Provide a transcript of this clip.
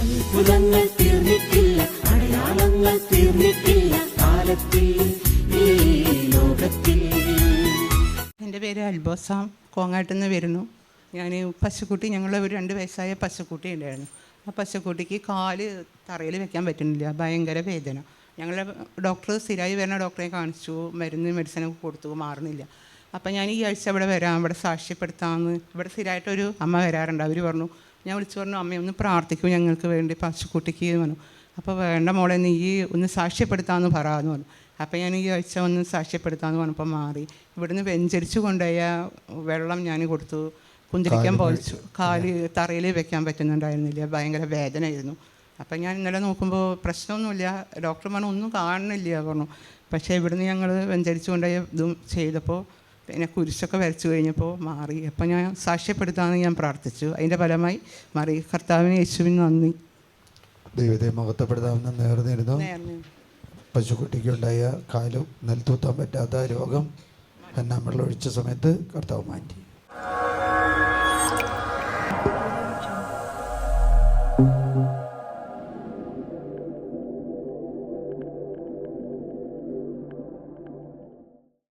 അത്ഭുതങ്ങൾ തീർന്നിട്ടില്ല അടയാളങ്ങൾ തീർന്നിട്ടില്ല കാലത്തിൽ എന്റെ പേര് അൽബോസാം കോങ്ങാട്ടിൽ നിന്ന് വരുന്നു. ഞാൻ പശുക്കുട്ടി ഞങ്ങൾ ഒരു രണ്ട് വയസ്സായ പശുക്കുട്ടി ഉണ്ടായിരുന്നു. ആ പശുക്കുട്ടിക്ക് കാൽ തറയിൽ വെക്കാൻ പറ്റുന്നില്ല ഭയങ്കര വേദന. ഞങ്ങൾ ഡോക്ടർ സ്ഥിരമായി വരുന്ന ഡോക്ടറെ കാണിച്ചു മരുന്ന് മെഡിസിനൊക്കെ കൊടുത്തു മാറുന്നില്ല. അപ്പം ഞാൻ ഈ ആഴ്ച ഇവിടെ വരാം ഇവിടെ സാക്ഷ്യപ്പെടുത്താമെന്ന്. ഇവിടെ സ്ഥിരമായിട്ടൊരു അമ്മ വരാറുണ്ട്. അവർ പറഞ്ഞു ഞാൻ വിളിച്ചു പറഞ്ഞു അമ്മയൊന്ന് പ്രാർത്ഥിക്കും ഞങ്ങൾക്ക് വേണ്ടി. പശുക്കുട്ടിക്ക് എന്ന് പറഞ്ഞു അപ്പോൾ വേണ്ട മോളെ നീ ഒന്ന് സാക്ഷ്യപ്പെടുത്താമെന്ന് പറയാമെന്ന് പറഞ്ഞു. അപ്പോൾ ഞാൻ ഈ ആഴ്ച ഒന്ന് സാക്ഷ്യപ്പെടുത്താമെന്ന് പറഞ്ഞപ്പോൾ മാറി. ഇവിടുന്ന് വെഞ്ചരിച്ച് കൊണ്ടുപോയ വെള്ളം ഞാൻ കൊടുത്തു. കുന്തിരിക്കാൻ പോയിച്ചു. കാൽ തറയിൽ വെക്കാൻ പറ്റുന്നുണ്ടായിരുന്നില്ല. ഭയങ്കര വേദനയായിരുന്നു. അപ്പം ഞാൻ ഇന്നലെ നോക്കുമ്പോൾ പ്രശ്നമൊന്നുമില്ല. ഡോക്ടർ പറഞ്ഞു ഒന്നും കാണുന്നില്ല പറഞ്ഞു. പക്ഷേ ഇവിടുന്ന് ഞങ്ങൾ വെഞ്ചരിച്ച് കൊണ്ടുപോയി ഇതും ചെയ്തപ്പോൾ പിന്നെ കുരിശൊക്കെ വരച്ചു കഴിഞ്ഞപ്പോൾ മാറി. അപ്പോൾ ഞാൻ സാക്ഷ്യപ്പെടുത്താമെന്ന് ഞാൻ പ്രാർത്ഥിച്ചു. അതിന്റെ ഫലമായി മാറി. കർത്താവിന് യേശുവിന് നന്ദി. ദൈവത്തെ മഹത്വപ്പെടുത്താമെന്ന് നേർന്നിരുന്നു പശുക്കുട്ടിക്കുണ്ടായ കാലും നെൽത്തൂത്താൻ പറ്റാത്ത രോഗം ഹന്നാമറിൽ ഒഴിച്ച സമയത്ത് കർത്താവ് മാറ്റി. Thank you.